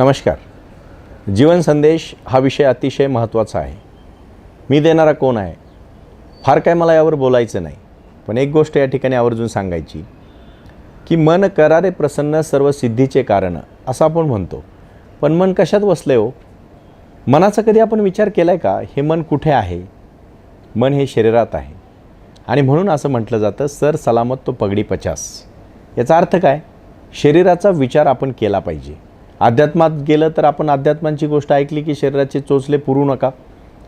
नमस्कार. जीवन संदेश हा विषय अतिशय महत्त्वाचा आहे. मी देणारा कोण आहे? फार काय मला यावर बोलायचं नाही पण एक गोष्ट या ठिकाणी आवर्जून सांगायची. की मन करारे प्रसन्न सर्व सिद्धीचे कारण असं आपण म्हणतो. पण मन कशात वसले हो? मनाचा कधी आपण विचार केला आहे का? हे मन कुठे आहे? मन हे शरीरात आहे. आणि म्हणून असं म्हटलं जातं सर सलामत तो पगडी पचास. याचा अर्थ काय? शरीराचा विचार आपण केला पाहिजे. अध्यात्मात गेलं तर आपण अध्यात्मांची गोष्ट ऐकली की शरीराचे चोचले पुरू नका.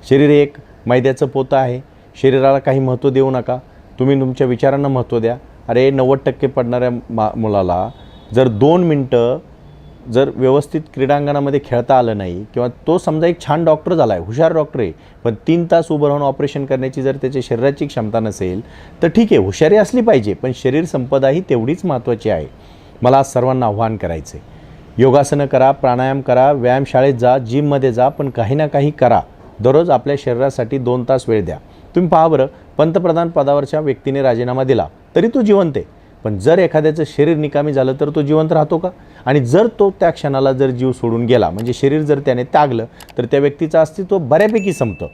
शरीर हे एक मैद्याचं पोतं आहे. शरीराला काही महत्त्व देऊ नका. तुम्ही तुमच्या विचारांना महत्त्व द्या. अरे नव्वद टक्के पडणाऱ्या मा मुलाला जर दोन मिनटं जर व्यवस्थित क्रीडांगणामध्ये खेळता आलं नाही किंवा तो समजा एक छान डॉक्टर झाला आहे हुशार डॉक्टर आहे पण तीन तास उभं राहून ऑपरेशन करण्याची जर त्याच्या शरीराची क्षमता नसेल तर ठीक आहे हुशारी असली पाहिजे पण शरीर संपदा ही तेवढीच महत्त्वाची आहे. मला सर्वांना आव्हान करायचं आहे योगासनं करा प्राणायाम करा व्यायामशाळेत जा जिममध्ये जा पण काही ना काही करा. दररोज आपल्या शरीरासाठी दोन तास वेळ द्या. तुम्ही पहा बरं पंतप्रधान पदावरच्या व्यक्तीने राजीनामा दिला तरी तो जिवंत आहे. पण जर एखाद्याचं शरीर निकामी झालं तर तो जिवंत राहतो का? आणि जर तो त्या क्षणाला जर जीव सोडून गेला म्हणजे शरीर जर त्याने त्यागलं तर त्या व्यक्तीचं अस्तित्व बऱ्यापैकी संपतं.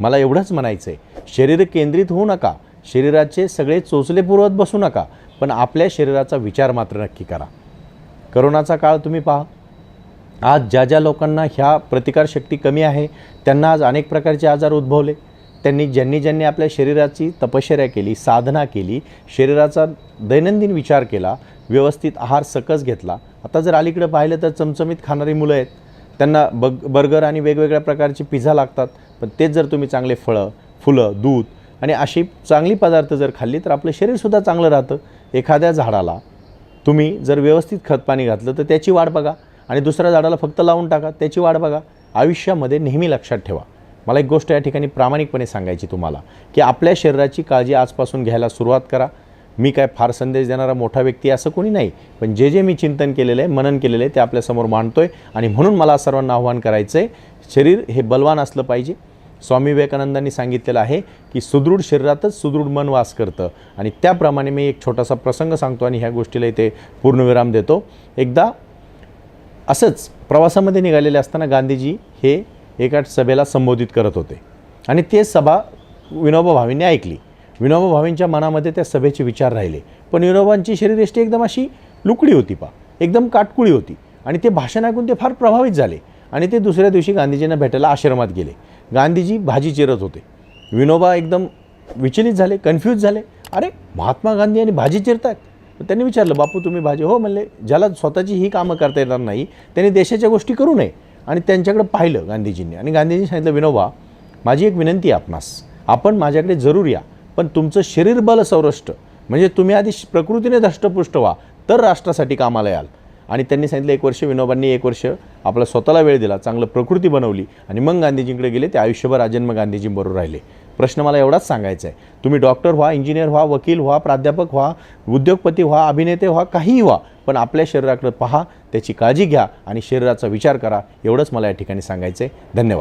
मला एवढंच म्हणायचं आहे शरीर केंद्रित होऊ नका. शरीराचे सगळे चोचले पुरवत बसू नका. पण आपल्या शरीराचा विचार मात्र नक्की करा. करोनाचा काळ तुम्ही पहा. आज ज्या ज्या लोकांना ह्या प्रतिकारशक्ती कमी आहे त्यांना आज अनेक प्रकारचे आजार उद्भवले. त्यांनी ज्यांनी ज्यांनी आपल्या शरीराची तपश्चर्या केली साधना केली शरीराचा दैनंदिन विचार केला व्यवस्थित आहार सकस घेतला. आता जर अलीकडं पाहिलं तर चमचमीत खाणारी मुलं आहेत. त्यांना बग बर्गर आणि वेगवेगळ्या प्रकारचे पिझ्झा लागतात. पण तेच जर तुम्ही चांगले फळं फुलं दूध आणि अशी चांगली पदार्थ जर खाल्ली तर आपलं शरीरसुद्धा चांगलं राहतं. एखाद्या झाडाला तुम्ही जर व्यवस्थित खतपाणी घातलं तर त्याची वाढ बघा. आणि दुसऱ्या झाडाला फक्त लावून टाका त्याची वाढ बघा. आयुष्यामध्ये नेहमी लक्षात ठेवा. मला एक गोष्ट या ठिकाणी प्रामाणिकपणे सांगायची तुम्हाला की आपल्या शरीराची काळजी आजपासून घ्यायला सुरुवात करा. मी काय फार संदेश देणारा मोठा व्यक्ती असं कोणी नाही पण जे जे मी चिंतन केलेलं आहे मनन केलेलं आहे ते आपल्यासमोर मांडतो आहे आणि म्हणून मला सर्वांना आव्हान करायचं आहे शरीर हे बलवान असलं पाहिजे. स्वामी विवेकानंदांनी सांगितलेलं आहे की सुदृढ शरीरातच सुदृढ मन वास करतं. आणि त्याप्रमाणे मी एक छोटासा प्रसंग सांगतो आणि ह्या गोष्टीला इथे पूर्णविराम देतो. एकदा असंच प्रवासामध्ये निघालेले असताना गांधीजी हे एका सभेला संबोधित करत होते. आणि ते सभा विनोबा भावेंनी ऐकली. विनोबा भावेंच्या मनामध्ये त्या सभेचे विचार राहिले. पण विनोबांची शरीरयष्टी एकदम अशी लुकडी होती पा एकदम काटकुळी होती. आणि ते भाषण ऐकून ते फार प्रभावित झाले. आणि ते दुसऱ्या दिवशी गांधीजींना भेटायला आश्रमात गेले. गांधीजी भाजी चिरत होते. विनोबा एकदम विचलित झाले कन्फ्यूज झाले. अरे महात्मा गांधी आणि भाजी चिरतात त्यांनी विचारलं बापू तुम्ही भाजी हो म्हणले ज्याला स्वतःची ही कामं करता येणार नाही त्यांनी देशाच्या गोष्टी करू नये. आणि त्यांच्याकडे पाहिलं गांधीजींनी. आणि गांधीजी सांगितलं विनोबा माझी एक विनंती आहे आपणास. आपण माझ्याकडे जरूर या पण तुमचं शरीर बल सौरष्ट. म्हणजे तुम्ही आधी प्रकृतीने धष्टपुष्ट व्हा तर राष्ट्रासाठी कामाला याल. आणि त्यांनी सांगितलं एक वर्ष विनोबांनी एक वर्ष आपला स्वतःला वेळ दिला चांगलं प्रकृती बनवली आणि मग गांधीजींकडे गेले ते आयुष्यभर आजन्म गांधीजींबरोबर राहिले. प्रश्न मला एवढाच सांगायचा आहे. तुम्ही डॉक्टर व्हा इंजिनियर व्हा वकील व्हा प्राध्यापक व्हा उद्योगपती व्हा अभिनेते व्हा काहीही व्हा पण आपल्या शरीराकडे पहा त्याची काळजी घ्या आणि शरीराचा विचार करा एवढंच मला या ठिकाणी सांगायचं आहे. धन्यवाद.